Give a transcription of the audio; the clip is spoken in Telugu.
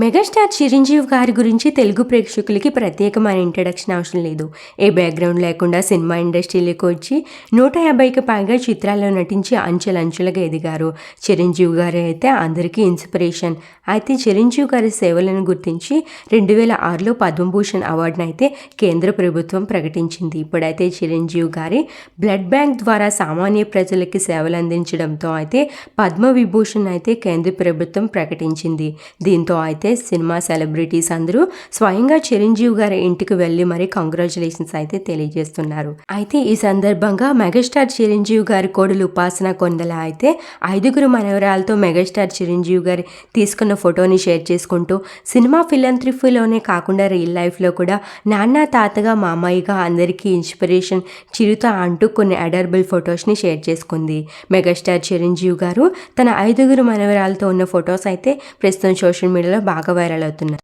మెగాస్టార్ చిరంజీవి గారి గురించి తెలుగు ప్రేక్షకులకి ప్రత్యేకమైన ఇంట్రడక్షన్ అవసరం లేదు. ఏ బ్యాక్గ్రౌండ్ లేకుండా సినిమా ఇండస్ట్రీలోకి వచ్చి నూట యాభైకి పైగా చిత్రాల్లో నటించి అంచెలంచెలుగా ఎదిగారు. చిరంజీవి గారు అయితే అందరికీ ఇన్స్పిరేషన్ అయితే చిరంజీవి గారి సేవలను గుర్తించి రెండు వేల ఆరులో పద్మభూషణ్ అవార్డును అయితే కేంద్ర ప్రభుత్వం ప్రకటించింది. ఇప్పుడైతే చిరంజీవి గారి బ్లడ్ బ్యాంక్ ద్వారా సామాన్య ప్రజలకి సేవలు అందించడంతో అయితే పద్మ విభూషణ్ అయితే కేంద్ర ప్రభుత్వం ప్రకటించింది. దీంతో అయితే సినిమా సెలబ్రిటీస్ అందరూ స్వయంగా చిరంజీవి గారి ఇంటికి వెళ్ళి మరి కంగ్రాచులేషన్స్ అయితే తెలియజేస్తున్నారు. అయితే ఈ సందర్భంగా మెగాస్టార్ చిరంజీవి గారి కోడలు ఉపాసన కొందల అయితే ఐదుగురు మనవరాలతో మెగాస్టార్ చిరంజీవి గారి తీసుకున్న ఫోటోని షేర్ చేసుకుంటూ సినిమా ఫిలంత్రిఫీలోనే కాకుండా రియల్ లైఫ్లో కూడా నాన్న తాతగా మామయ్యగా అందరికీ ఇన్స్పిరేషన్ చిరుత అంటూ కొన్ని అడర్బుల్ ఫొటోస్ని షేర్ చేసుకుంది. మెగాస్టార్ చిరంజీవి గారు తన ఐదుగురు మనవరాలతో ఉన్న ఫొటోస్ అయితే ప్రస్తుతం సోషల్ మీడియాలో బాగా వైరల్ అవుతున్నాయి